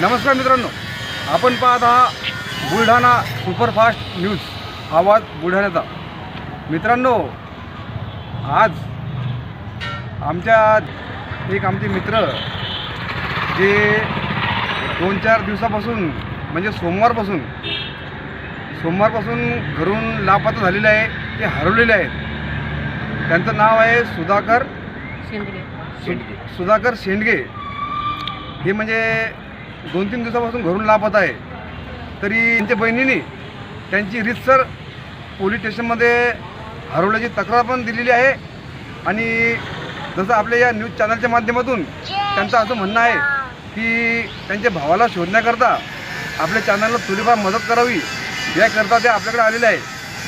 नमस्कार मित्रांनो आपण पाहत आहात बुलढाणा सुपरफास्ट न्यूज. आवाज बुलढाण्याचा. मित्रांनो आज आमच्या एक आमचे मित्र जे दोन चार दिवसापासून म्हणजे सोमवारपासून सोमवारपासून घरून लापाता झालेले आहे ते हरवलेले आहेत. त्यांचं नाव आहे सुधाकर शेंडगे. सुधाकर शेंडगे. हे म्हणजे दोन तीन दिवसापासून घरून लापत आहे. तरी त्यांच्या बहिणीने त्यांची रीतसर पोलीस स्टेशनमध्ये हरवल्याची तक्रार पण दिलेली आहे. आणि जसं आपल्या या न्यूज चॅनलच्या माध्यमातून त्यांचं असं म्हणणं आहे की त्यांच्या भावाला शोधण्याकरता आपल्या चॅनलला थोडीफार मदत करावी. याकरता ते आपल्याकडे आलेले आहे.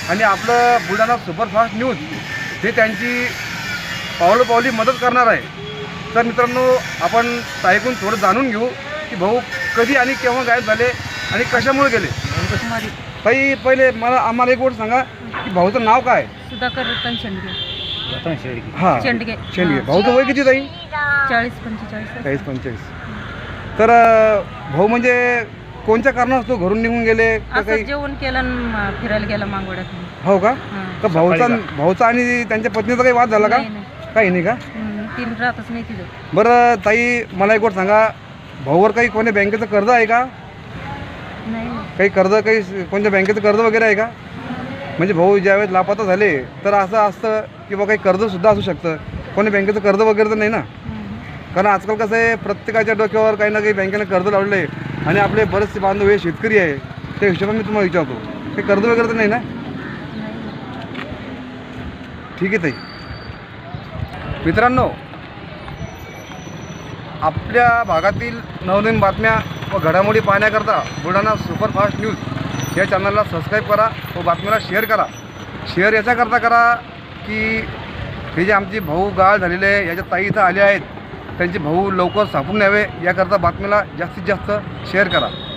आणि आपलं बुलढाणा सुपरफास्ट न्यूज हे त्यांची पावलोपावली मदत करणार आहे. तर मित्रांनो आपण ऐकून थोडं जाणून घेऊ. की भाऊ कधी आणि केव्हा गायब झाले आणि कशामुळे गेले? ताई पहिले मला आम्हाला एक गोष्ट सांगा की भाऊचं नाव काय? सुधाकर रतन शेंडगे. हां शेंडगे. शेंडगे. भाऊचं वय किती ताई? चाळीस पंचेचाळीस चाळीस पंचेचाळीस. तर अं, भाऊ म्हणजे कोणत्या कारणास्तव घरून निघून गेले? का असं काही? जेवण केलं आणि म- फिरायला गेला मांगोड्यात हो का? हां. का भाऊचा भाऊचा आणि त्यांच्या पत्नीचा काही वाद झाला का? नाही, नाही. काही नाही का? हम्म, तीन राहतच नाही तिथं. बरं ताई मला एक गोष्ट सांगा. भाऊवर काही कोणी बँकेचं कर्ज आहे का? नाही. काही कर्ज काही कोणत्या बँकेचं कर्ज वगैरे आहे का? म्हणजे भाऊ ज्यावेळेस लापाता झाले तर असं असतं की बा काही कर्जसुद्धा असू शकतं. कोणी बँकेचं कर्ज वगैरे तर नाही ना. कारण आजकाल कसं आहे प्रत्येकाच्या डोक्यावर काही ना काही बँकेनं कर्ज लावलेलं आहे. आणि आपले बरेचसे बांधव हे शेतकरी आहे. त्या हिशोबाने मी तुम्हाला विचारतो. काही कर्ज वगैरे तर नाही ना. ठीक आहे ताई. मित्रांनो आपल्या भागातील नवनवीन बातम्या व घडामोडी पाहण्याकरता बुलढाणा सुपरफास्ट न्यूज या चॅनलला सबस्क्राईब करा व बातमीला शेअर करा. शेअर याच्याकरता करा की हे जे आमचे भाऊ गाळ झालेले आहे याच्या ताई इथं आले आहेत त्यांचे भाऊ लवकर सापडून न्यावे याकरता बातमीला जास्तीत जास्त शेअर करा.